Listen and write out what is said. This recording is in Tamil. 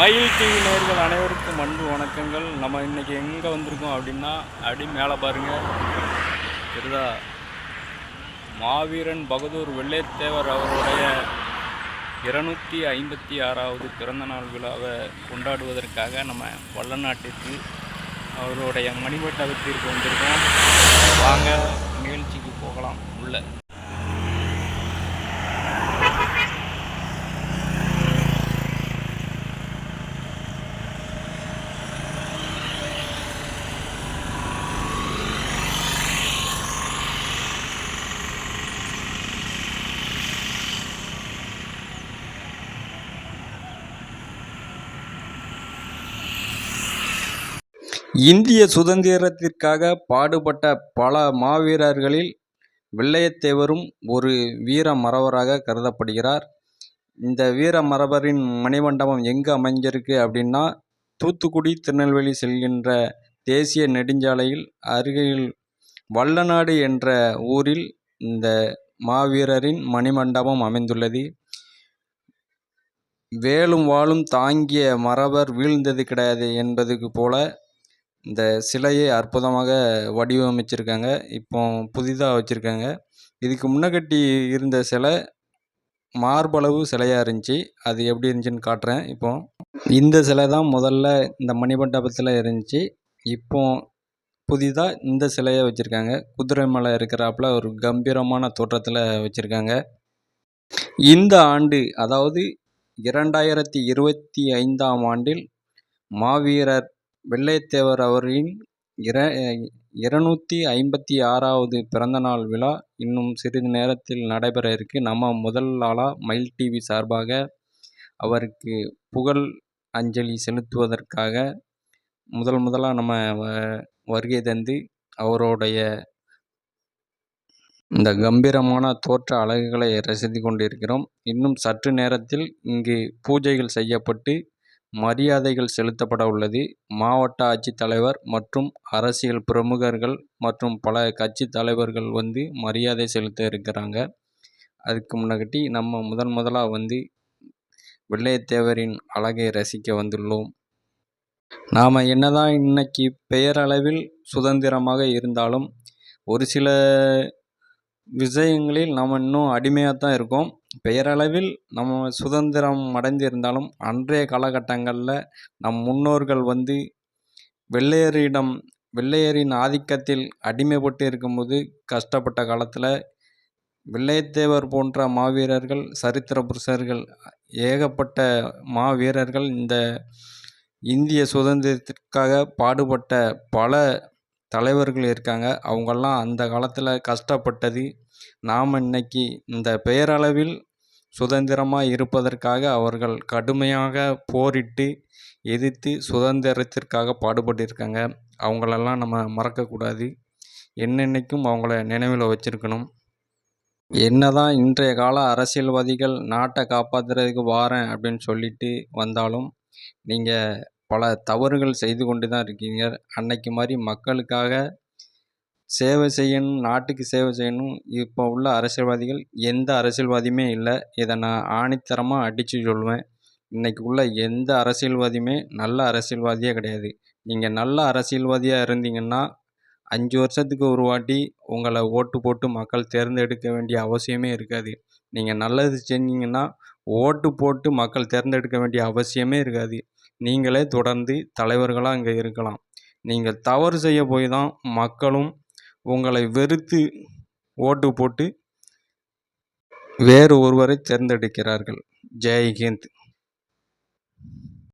மயில் டிவி நேர்கள் அனைவருக்கும் அன்பு வணக்கங்கள். நம்ம இன்றைக்கி எங்கே வந்திருக்கோம் அப்படின்னா அப்படி மேலே பாருங்கள் தெரியுதா? மாவீரன் பகதூர் வெள்ளைத்தேவர் அவருடைய இருநூற்றி ஐம்பத்தி ஆறாவது பிறந்தநாள் விழாவை கொண்டாடுவதற்காக நம்ம வல்லநாட்டிற்கு அவருடைய மணிமண்டபத்திற்கு வந்திருக்கோம். வாங்க நிகழ்ச்சிக்கு போகலாம். உள்ள. இந்திய சுதந்திரத்திற்காக பாடுபட்ட பல மாவீரர்களில் வெள்ளையத்தேவரும் ஒரு வீர மறவராக கருதப்படுகிறார். இந்த வீர மரபரின் மணிமண்டபம் எங்கே அமைஞ்சிருக்கு அப்படின்னா தூத்துக்குடி திருநெல்வேலி செல்கின்ற தேசிய நெடுஞ்சாலையில் அருகில் வல்லநாடு என்ற ஊரில் இந்த மாவீரரின் மணிமண்டபம் அமைந்துள்ளது. வேலும் வாளும் தாங்கிய மறவர் வீழ்ந்தது கிடையாது என்பதுக்கு போல இந்த சிலையை அற்புதமாக வடிவமைச்சிருக்காங்க. இப்போ புதிதாக வச்சுருக்காங்க. இதுக்கு முன்னகட்டி இருந்த சிலை மார்பளவு சிலையாக இருந்துச்சு. அது எப்படி இருந்துச்சுன்னு காட்டுறேன். இப்போ இந்த சிலை தான் முதல்ல இந்த மணிமண்டபத்தில் இருந்துச்சு. இப்போ புதிதாக இந்த சிலையை வச்சுருக்காங்க. குதிரை மலை இருக்கிறாப்புல ஒரு கம்பீரமான தோற்றத்தில் வச்சுருக்காங்க. இந்த ஆண்டு அதாவது இரண்டாயிரத்தி இருபத்தி ஐந்தாம் ஆண்டில் மாவீரர் வெள்ளையத்தேவர் அவரின் இர இருநூற்றி ஐம்பத்தி ஆறாவது பிறந்தநாள் விழா இன்னும் சிறிது நேரத்தில் நடைபெற இருக்கு. நம்ம முதல் ஆளாக மயில் டிவி சார்பாக அவருக்கு புகழ் அஞ்சலி செலுத்துவதற்காக முதல் முதலாக நம்ம வருகை தந்து அவருடைய இந்த கம்பீரமான தோற்ற அழகுகளை ரசித்து கொண்டிருக்கிறோம். இன்னும் சற்று நேரத்தில் இங்கு பூஜைகள் செய்யப்பட்டு மரியாதைகள் செலுத்தப்பட உள்ளது. மாவட்ட ஆட்சித்தலைவர் மற்றும் அரசியல் பிரமுகர்கள் மற்றும் பல கட்சி தலைவர்கள் வந்து மரியாதை செலுத்த இருக்கிறாங்க. அதுக்கு முன்னாடி நம்ம முதன் முதலாக வந்து வெள்ளையத்தேவரின் அழகை ரசிக்க வந்துள்ளோம். நாம் என்னதான் இன்னைக்கு பெயரளவில் சுதந்திரமாக இருந்தாலும் ஒரு சில விஷயங்களில் நாம் இன்னும் அடிமையாக தான் இருக்கோம். பெயரளவில் நம்ம சுதந்திரம் அடைந்திருந்தாலும் அன்றைய காலகட்டங்களில் நம் முன்னோர்கள் வந்து வெள்ளையரிடம் வெள்ளையரின் ஆதிக்கத்தில் அடிமைப்பட்டு இருக்கும்போது கஷ்டப்பட்ட காலத்தில் வெள்ளையத்தேவர் போன்ற மாவீரர்கள் சரித்திர புருஷர்கள் ஏகப்பட்ட மாவீரர்கள் இந்த இந்திய சுதந்திரத்திற்காக பாடுபட்ட பல தலைவர்கள் இருக்காங்க. அவங்கெல்லாம் அந்த காலத்தில் கஷ்டப்பட்டது நாம் இன்னைக்கு இந்த பெயரளவில் சுதந்திரமாக இருப்பதற்காக அவர்கள் கடுமையாக போரிட்டு எதிர்த்து சுதந்திரத்திற்காக பாடுபட்டிருக்காங்க. அவங்களெல்லாம் நம்ம மறக்கக்கூடாது. என்னென்னைக்கும் அவங்கள நினைவில் வச்சிருக்கணும். என்னதான் இன்றைய கால அரசியல்வாதிகள் நாட்டை காப்பாற்றுறதுக்கு வாரேன் அப்படின்னு சொல்லிட்டு வந்தாலும் நீங்கள் பல தவறுகள் செய்து கொண்டு தான் இருக்கீங்க. அன்னைக்கு மாதிரி மக்களுக்காக சேவை செய்யணும் நாட்டுக்கு சேவை செய்யணும் இப்போ உள்ள அரசியல்வாதிகள் எந்த அரசியல்வாதியுமே இல்லை. இதை நான் ஆணித்தரமாக அடித்து சொல்லுவேன் இன்றைக்கி உள்ள எந்த அரசியல்வாதியுமே நல்ல அரசியல்வாதியே கிடையாது. நீங்கள் நல்ல அரசியல்வாதியாக இருந்தீங்கன்னா அஞ்சு வருஷத்துக்கு ஒரு வாட்டி உங்களை ஓட்டு போட்டு மக்கள் தேர்ந்தெடுக்க வேண்டிய அவசியமே இருக்காது. நீங்கள் நல்லது செஞ்சீங்கன்னா ஓட்டு போட்டு மக்கள் தேர்ந்தெடுக்க வேண்டிய அவசியமே இருக்காது. நீங்களே தொடர்ந்து தலைவர்களாக இங்கே இருக்கலாம். நீங்கள் தவறு செய்ய போய் தான் மக்களும் உங்களை வெறுத்து ஓட்டு போட்டு வேறு ஒருவரை தேர்ந்தெடுக்கிறார்கள். ஜெய்ஹிந்த்